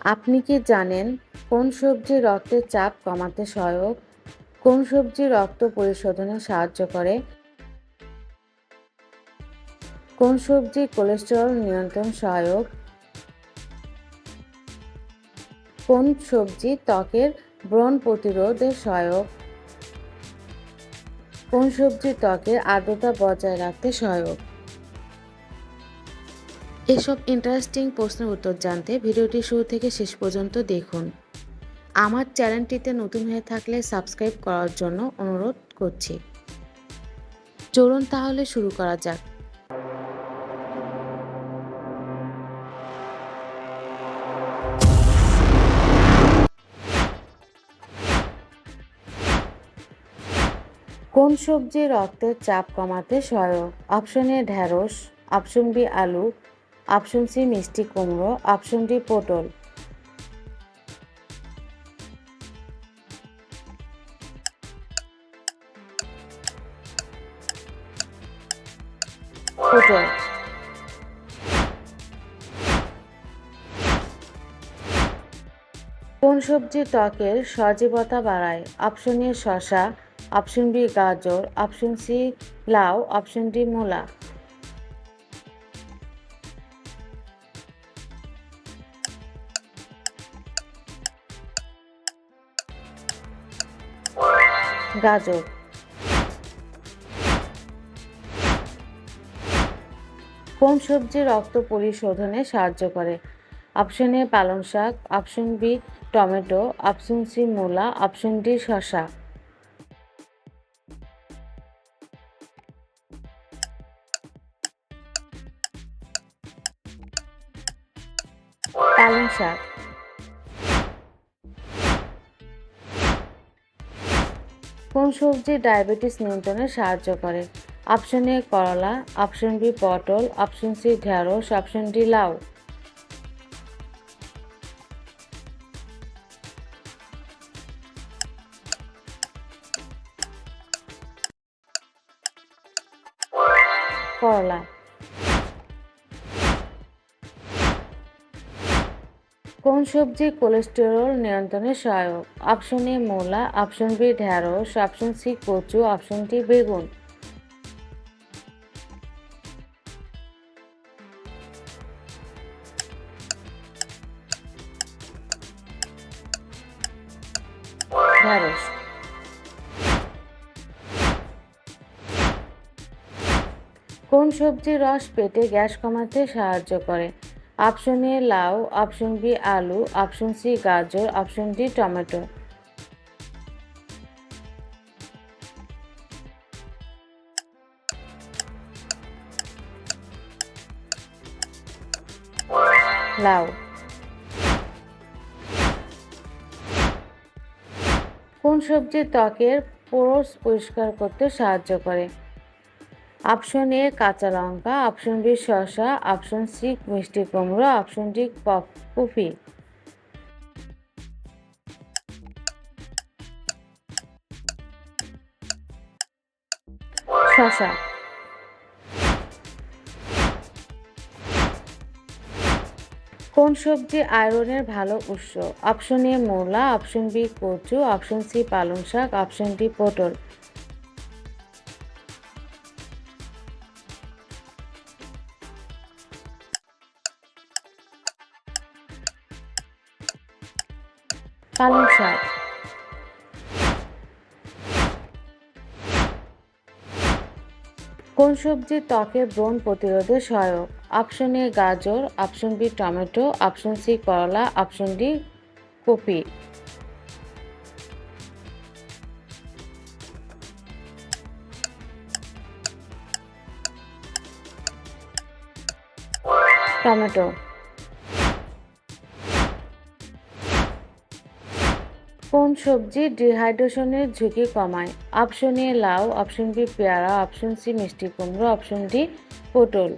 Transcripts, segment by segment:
আপনি কি জানেন কোন সবজি রক্তের চাপ কমাতে সহায়ক? কোন সবজি রক্ত পরিশোধনে সাহায্য করে? কোন সবজি কোলেস্টেরল নিয়ন্ত্রণ সহায়ক? কোন সবজি ত্বকের ব্রণ প্রতিরোধে সহায়ক? কোন সবজি ত্বকের আর্দ্রতা বজায় রাখতে সহায়ক? এসব ইন্টারেস্টিং প্রশ্নের উত্তর জানতে ভিডিওটি শুরু থেকে শেষ পর্যন্ত দেখুন। আমার চ্যানেলটিতে নতুন হয়ে থাকলে সাবস্ক্রাইব করার জন্য অনুরোধ করছি। চলুন তাহলে শুরু করা যাক। কোন সবজি রক্তের চাপ কমাতে সহায়ক? অপশন এ ঢ্যাঁড়স অপশন বি আলু অপশন সি মিষ্টি কুমড়ো, অপশন ডি পটল। পটল। কোন সবজি ত্বকের সজীবতা বাড়ায়? অপশন এ শশা অপশন বি গাজর, অপশন সি লাউ, অপশন ডি মূলা। গাজর। কোন সবজি রক্ত পরিশোধনে সাহায্য করে। অপশন এ পালং শাক, option B tomato, option C মূলা, অপশন ডি শসা। পালং শাক। কোন সবজি ডায়াবেটিস নিয়ন্ত্রণে সাহায্য করে। অপশন এ করলা, অপশন বি পটল, অপশন সি ঢ্যাঁড়স অপশন ডি লাউ। করলা। কোন সবজি কোলেস্টেরল নিয়ন্ত্রণে সহায়ক? অপশন এ মূলা অপশন বি ঢ্যাঁড়স অপশন সি কচু অপশন ডি বেগুন। কোন সবজির রস পেটে গ্যাস কমাতে সাহায্য করে? অপশন এ লাউ। অপশন বি আলু। অপশন সি গাজর। Option D tomato. লাউ। কোন সবজি ত্বকের পোরস পরিষ্কার করতে সাহায্য করে? অপশন এ কাঁচা লঙ্কা। অপশন বি শসা। অপশন সি মিষ্টি কুমড়ো। অপশন ডি কফি শসা। কোন সবজি আয়রনের ভালো উৎস? অপশন এ মূলা। অপশন বি কচু। অপশন সি পালং শাক। অপশন ডি পটল। পালং কোন সবজি ত্বকের ব্রণ প্রতিরোধে সহায়ক? অপশন এ গাজর, option B tomato, option C করলা, অপশন ডি কপি। টমেটো। কোন সবজি ডিহাইড্রেশনের ঝুঁকি কমায়? অপশন এ লাউ, অপশন বি পেয়ারা, অপশন সি মিষ্টি কুমড়ো, অপশন ডি পটল।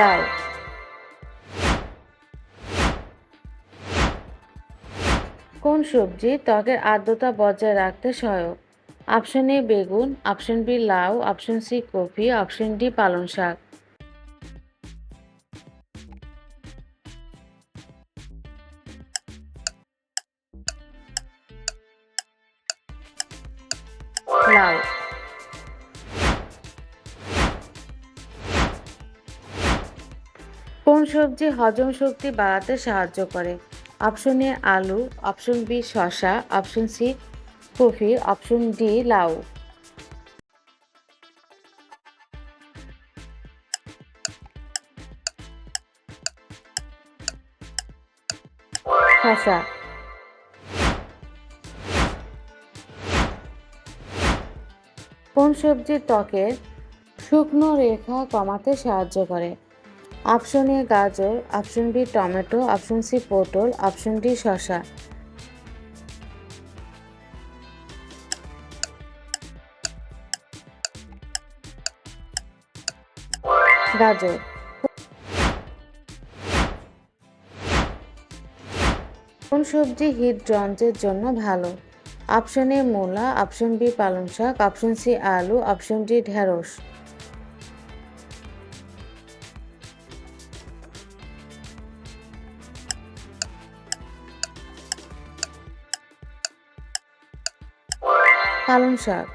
লাউ। কোন সবজি ত্বকের আর্দ্রতা বজায় রাখতে সহায়ক? অপশন এ বেগুন। অপশন বি লাউ। অপশন সি কপি। অপশন ডি পালং শাক। লাউ। কোন সবজি হজম শক্তি বাড়াতে সাহায্য করে? অপশন এ আলু। অপশন বি শসা। অপশন সি কফি অপশন ডি, লাউ। শসা কোন সবজির ত্বকের শুকনো রেখা কমাতে সাহায্য করে? অপশন এ গাজর, option B tomato, option C পটল, অপশন ডি শসা। গাজর কোন সবজি হৃদযন্ত্রের জন্য ভালো? অপশন এ মূলা, অপশন বি পালং শাক, অপশন সি আলু, অপশন ডি ঢেঁড়স। পালং শাক।